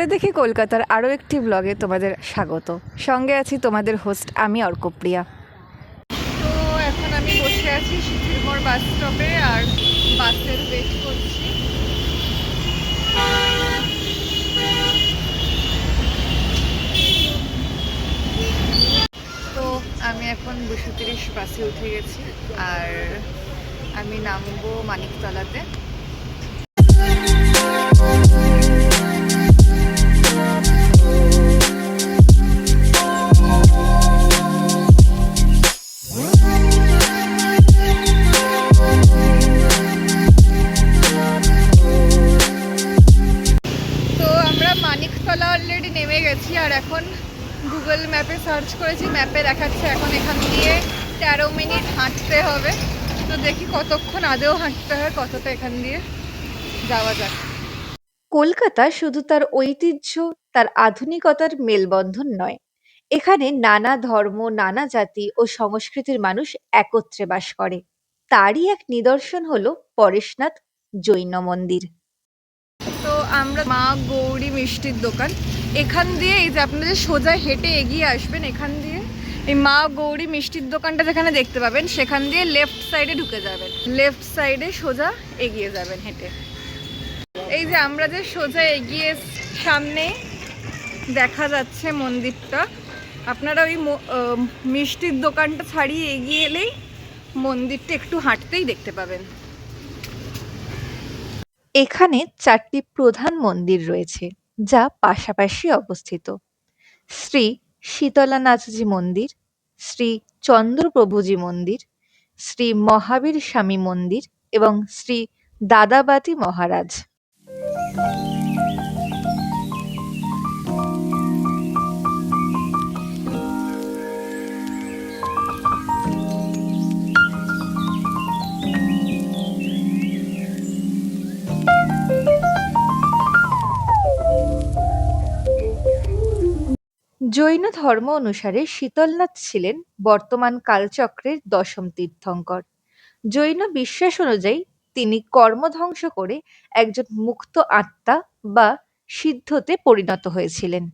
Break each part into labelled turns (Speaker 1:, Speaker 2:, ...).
Speaker 1: ঘুরে দেখি কলকাতার আরও একটি ব্লগে তোমাদের স্বাগত। সঙ্গে আছি তোমাদের হোস্ট আমি অর্কপ্রিয়া। তো এখন আমি বসে আছি শিথিলমোড় বাস স্টপে আর বাসের ওয়েট করছি। তো আমি এখন দুশো তিরিশ বাসে উঠে গেছি আর আমি নামবো মানিকতলাতে। অলরেডি নেমে গেছি আর এখন গুগল ম্যাপে সার্চ করেছি ম্যাপে দেখাচ্ছে এখন এখান দিয়ে তেরো মিনিট হাঁটতে হবে। তো দেখি কতক্ষণ আদেও হাঁটতে হয়, কতটা এখান দিয়ে যাওয়া যাক কলকাতা শুধু তার ঐতিহ্য, তার আধুনিকতার মেলবন্ধন নয়। এখানে নানা ধর্ম, নানা জাতি ও সংস্কৃতির মানুষ একত্রে বাস করে। তারই এক নিদর্শন হলো পরেশনাথ জৈন মন্দির। আমরা মা, গৌরী, মিষ্টির দোকান। এখান দিয়ে এই যে আপনাদের সোজা হেঁটে এগিয়ে আসবেন, এখান দিয়ে এই মা, গৌরী, মিষ্টির দোকানটা যেখানে দেখতে পাবেন, সেখান দিয়ে লেফট সাইডে ঢুকে যাবেন। লেফট সাইডে সোজা এগিয়ে যাবেন হেঁটে। এই যে আমরা যে সোজা এগিয়ে সামনে দেখা যাচ্ছে মন্দিরটা। আপনারা ওই মিষ্টির দোকানটা ছাড়িয়ে এগিয়ে এলেই মন্দিরটা একটু হাঁটতেই দেখতে পাবেন। এখানে চারটি প্রধান মন্দির রয়েছে, যা পাশাপাশি অবস্থিত। শ্রী শীতলানাথজি মন্দির, শ্রী চন্দ্রপ্রভুজি মন্দির, শ্রী মহাবীর স্বামী মন্দির এবং শ্রী দাদাবাতি মহারাজ। জৈন ধর্ম অনুসারে শীতলনাথ ছিলেন বর্তমান কালচক্রের দশম তীর্থঙ্কর। জৈন বিশ্বাস অনুযায়ী তিনি কর্মধ্বংস করে একজন মুক্ত আত্মা বা সিদ্ধতে পরিণত হয়েছিলেন।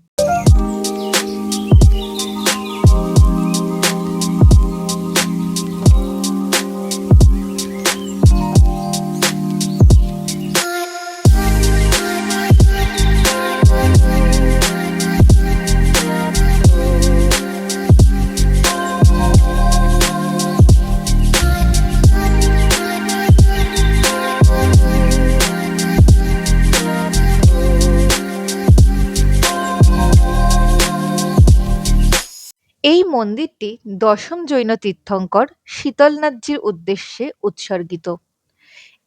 Speaker 1: এই মন্দিরটি দশম জৈন তীর্থঙ্কর শীতলনাথজির উদ্দেশ্যে উৎসর্গিত।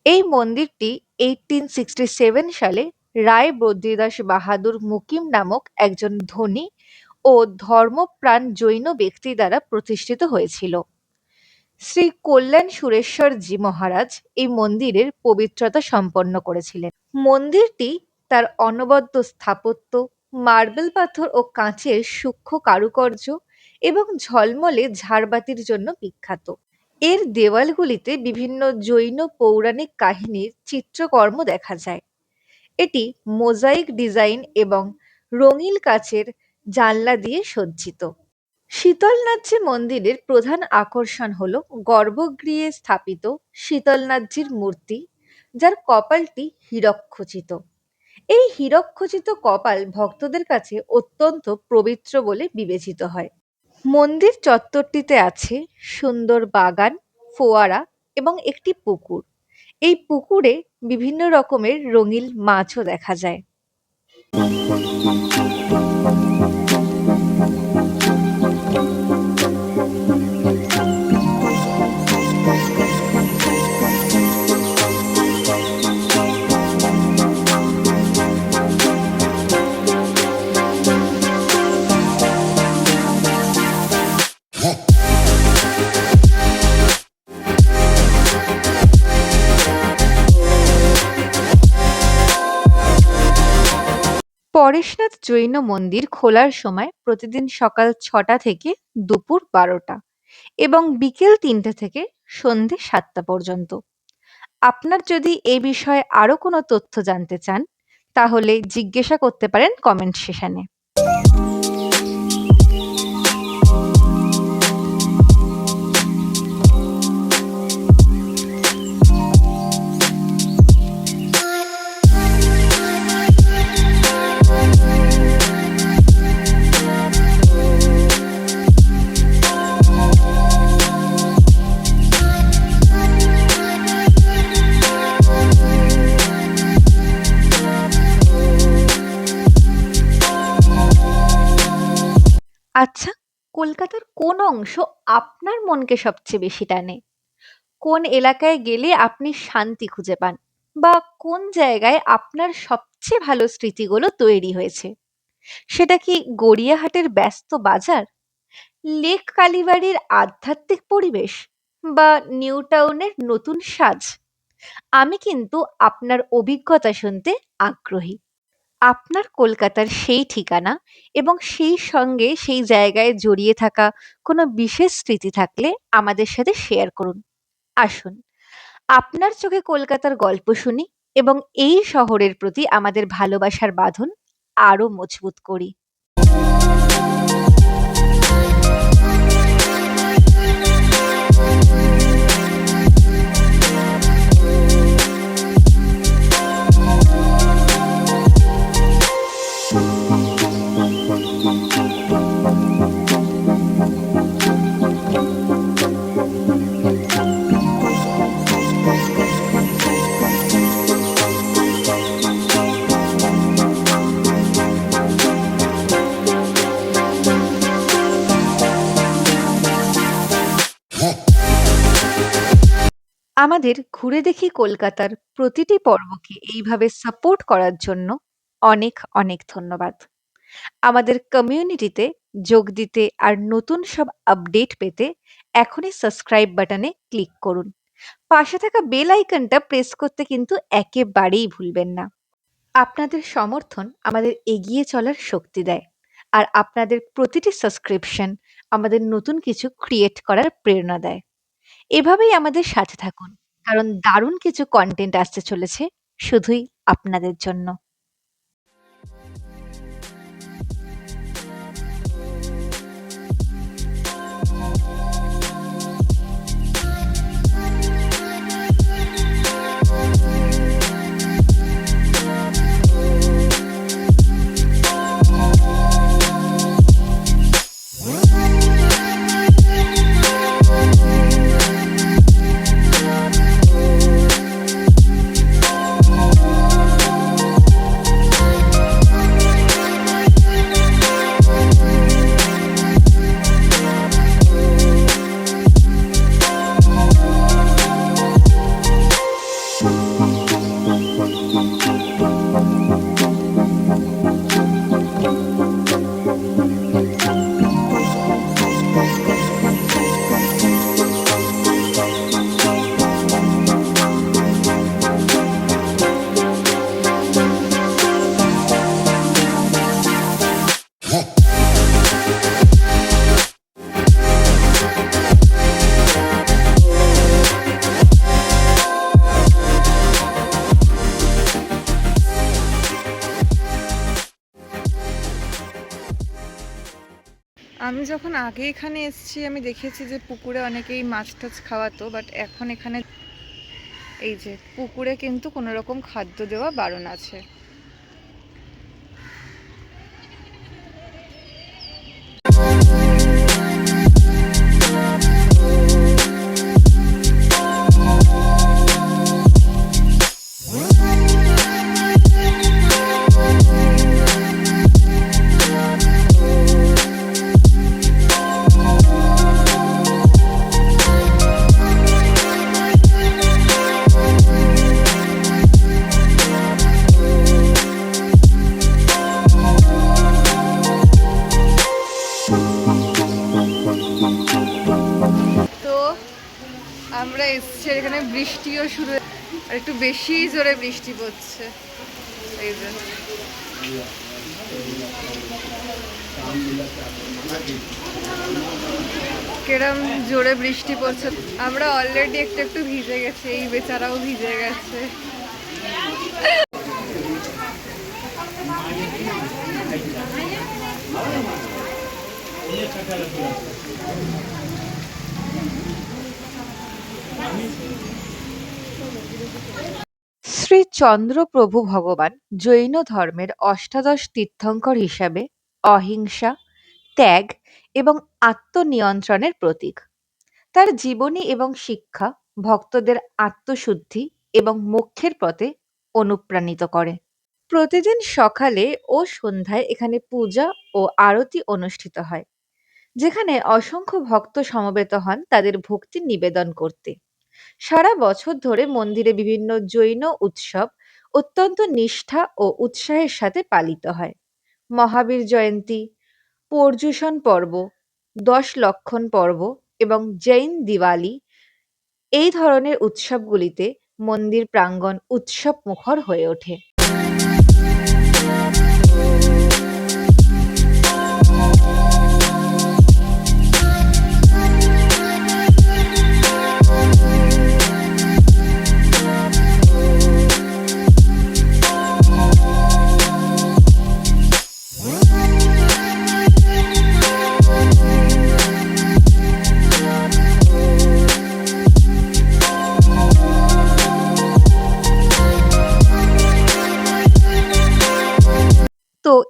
Speaker 1: এই মন্দিরটি এইটিন সিক্সটি সেভেন সালে রায় বদ্রীদাস বাহাদুর মুকিম নামক একজন ধনী ও ধর্মপ্রাণ জৈন ব্যক্তি দ্বারা প্রতিষ্ঠিত হয়েছিল। শ্রী কল্যাণ সুরেশ্বরজি মহারাজ এই মন্দিরের পবিত্রতা সম্পন্ন করেছিলেন। মন্দিরটি তার অনবদ্য স্থাপত্য, মার্বেল পাথর ও কাঁচের সূক্ষ্ম কারুকার্য এবং ঝলমলে ঝাড়বাতির জন্য বিখ্যাত। এর দেওয়ালগুলিতে বিভিন্ন জৈন পৌরাণিক কাহিনীর চিত্রকর্ম দেখা যায়। এটি মোজাইক ডিজাইন এবং রঙিন কাচের জানলা দিয়ে সজ্জিত। শীতলনাথজি মন্দিরের প্রধান আকর্ষণ হল গর্ভগৃহে স্থাপিত শীতলনাথজির মূর্তি, যার কপালটি হীরকখচিত এই হীরকখচিত কপাল ভক্তদের কাছে অত্যন্ত পবিত্র বলে বিবেচিত হয়। মন্দির চত্বরটিতে আছে সুন্দর বাগান, ফোয়ারা এবং একটি পুকুর। এই পুকুরে বিভিন্ন রকমের রঙিন মাছও দেখা যায়। জৈন মন্দির খোলার সময় প্রতিদিন সকাল ছটা থেকে দুপুর বারোটা এবং বিকেল তিনটে থেকে সন্ধে সাতটা পর্যন্ত। আপনার যদি এ বিষয়ে আরও কোনো তথ্য জানতে চান, তাহলে জিজ্ঞাসা করতে পারেন কমেন্ট সেশনে। কোন অংশ আপনার মনকে সবচেয়ে বেশি টানে? কোন এলাকায় গেলে আপনি শান্তি খুঁজে পান? বা কোন জায়গায় আপনার সবচেয়ে ভালো স্মৃতিগুলো তৈরি হয়েছে? সেটা কি গড়িয়াহাটের ব্যস্ত বাজার? লেক কালীবাড়ির আধ্যাত্মিক পরিবেশ? বা নিউ টাউনের নতুন সাজ? আমি কিন্তু আপনার অভিজ্ঞতা শুনতে আগ্রহী। আপনার কলকাতার সেই ঠিকানা এবং সেই সঙ্গে সেই জায়গায় জড়িয়ে থাকা কোনো বিশেষ স্মৃতি থাকলে আমাদের সাথে শেয়ার করুন। আসুন, আপনার চোখে কলকাতার গল্প শুনি এবং এই শহরের প্রতি আমাদের ভালোবাসার বাঁধন আরও মজবুত করি। আমাদের ঘুরে দেখি কলকাতার প্রতিটি পর্বকে এইভাবে সাপোর্ট করার জন্য অনেক অনেক ধন্যবাদ। আমাদের কমিউনিটিতে যোগ দিতে আর নতুন সব আপডেট পেতে এখনই সাবস্ক্রাইব বাটনে ক্লিক করুন। পাশে থাকা বেল আইকনটা প্রেস করতে কিন্তু একেবারেই ভুলবেন না। আপনাদের সমর্থন আমাদের এগিয়ে চলার শক্তি দেয় আর আপনাদের প্রতিটি সাবস্ক্রিপশন আমাদের নতুন কিছু ক্রিয়েট করার প্রেরণা দেয়। এভাবেই আমাদের সাথে থাকুন। কারণ দারুণ কিছু কন্টেন্ট আসতে চলেছে। শুধুই আপনাদের জন্য।
Speaker 2: আমি যখন আগে এখানে এসেছি, আমি দেখেছি যে পুকুরে অনেকেই মাছ টাছ খাওয়াতো বাট এখন এখানে এই যে পুকুরে কিন্তু কোনো রকম খাদ্য দেওয়া বারণ আছে। শুরু আর একটু বেশি জোরে বৃষ্টি পড়ছে। এই কেরম জোরে বৃষ্টি পড়ছে। আমরা অলরেডি একটু একটু ভিজে গেছে, এই বেচারাও ভিজে গেছে।
Speaker 1: আমি শ্রী চন্দ্রপ্রভু ভগবান জৈন ধর্মের অষ্টাদশ তীর্থঙ্কর হিসাবে অহিংসা, ত্যাগ এবং আত্মনিয়ন্ত্রণের প্রতীক। তার জীবনী এবং শিক্ষা ভক্তদের আত্মশুদ্ধি এবং মোক্ষের পথে অনুপ্রাণিত করে। প্রতিদিন সকালে ও সন্ধ্যায় এখানে পূজা ও আরতি অনুষ্ঠিত হয়, যেখানে অসংখ্য ভক্ত সমবেত হন তাদের ভক্তি নিবেদন করতে। সারা বছর ধরে মন্দিরে বিভিন্ন জৈন উৎসব, অত্যন্ত নিষ্ঠা ও উৎসাহের সাথে পালিত হয়। মহাবীর জয়ন্তী, পর্যুষণ পর্ব, দশ লক্ষণ পর্ব এবং জৈন দিওয়ালি এই ধরনের উৎসবগুলিতে মন্দির প্রাঙ্গণ উৎসব মুখর হয়ে ওঠে।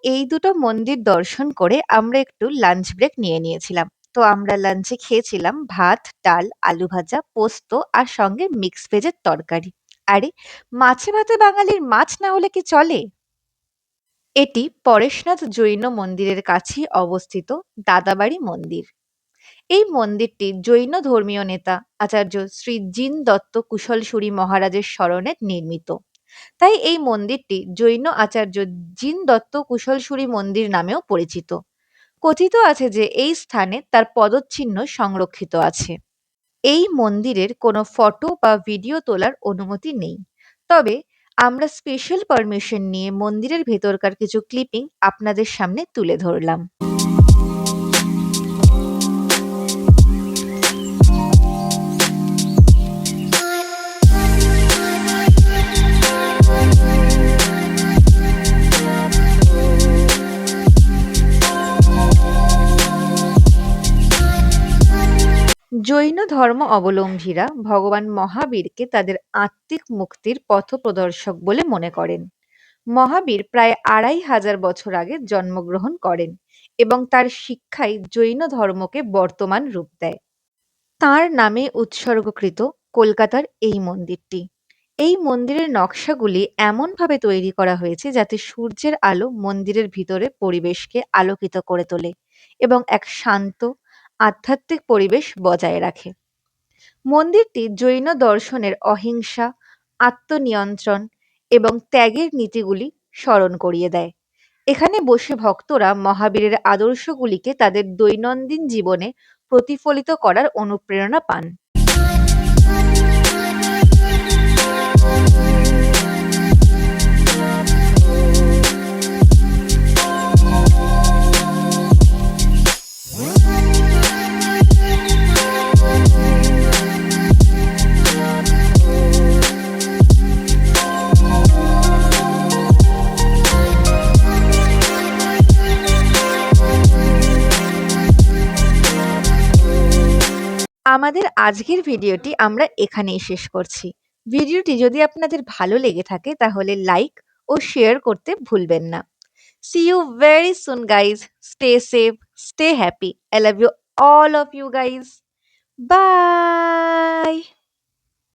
Speaker 1: এই দুটো মন্দির দর্শন করে আমরা একটু লাঞ্চ ব্রেক নিয়ে নিয়েছিলাম। তো আমরা লাঞ্চে খেয়েছিলাম ভাত, ডাল, আলু ভাজা, পোস্ত আর সঙ্গে মিক্স ভেজের তরকারি। আরে, মাছে ভাতে বাঙালির মাছ না হলে কি চলে? এটি পরেশনাথ জৈন মন্দিরের কাছেই অবস্থিত দাদাবাড়ি মন্দির। এই মন্দিরটি জৈন ধর্মীয় নেতা আচার্য শ্রী জিন দত্ত কুশলসুরি মহারাজের স্মরণে নির্মিত। তাই এই মন্দিরটি জৈন আচার্য জিন দত্ত কুশলসুরি মন্দির নামেও পরিচিত। কথিত আছে যে এই স্থানে তার পদচিহ্ন সংরক্ষিত আছে। এই মন্দিরের কোনো ফটো বা ভিডিও তোলার অনুমতি নেই। তবে আমরা স্পেশাল পারমিশন নিয়ে মন্দিরের ভেতরকার কিছু ক্লিপিং আপনাদের সামনে তুলে ধরলাম। জৈন ধর্ম অবলম্বীরা ভগবান মহাবীরকে তাদের আত্মিক মুক্তির পথপ্রদর্শক বলে মনে করেন। মহাবীর প্রায় আড়াই হাজার বছর আগে জন্মগ্রহণ করেন এবং তার শিক্ষাই জৈন ধর্মকে বর্তমান রূপ দেয়। তাঁর নামে উৎসর্গকৃত কলকাতার এই মন্দিরটি। এই মন্দিরের নকশাগুলি এমনভাবে তৈরি করা হয়েছে যাতে সূর্যের আলো মন্দিরের ভিতরে পরিবেশকে আলোকিত করে তোলে এবং এক শান্ত আধ্যাত্মিক পরিবেশ বজায় রাখে। মন্দিরটি জৈন দর্শনের অহিংসা, আত্মনিয়ন্ত্রণ এবং ত্যাগের নীতিগুলি স্মরণ করিয়ে দেয়। এখানে বসে ভক্তরা মহাবীরের আদর্শগুলিকে তাদের দৈনন্দিন জীবনে প্রতিফলিত করার অনুপ্রেরণা পান। আমাদের আজকের ভিডিওটি আমরা এখানেই শেষ করছি। ভিডিওটি যদি আপনাদের ভালো লেগে থাকে তাহলে লাইক ও শেয়ার করতে ভুলবেন না। See you very soon guys stay safe stay happy I love you all of you guys bye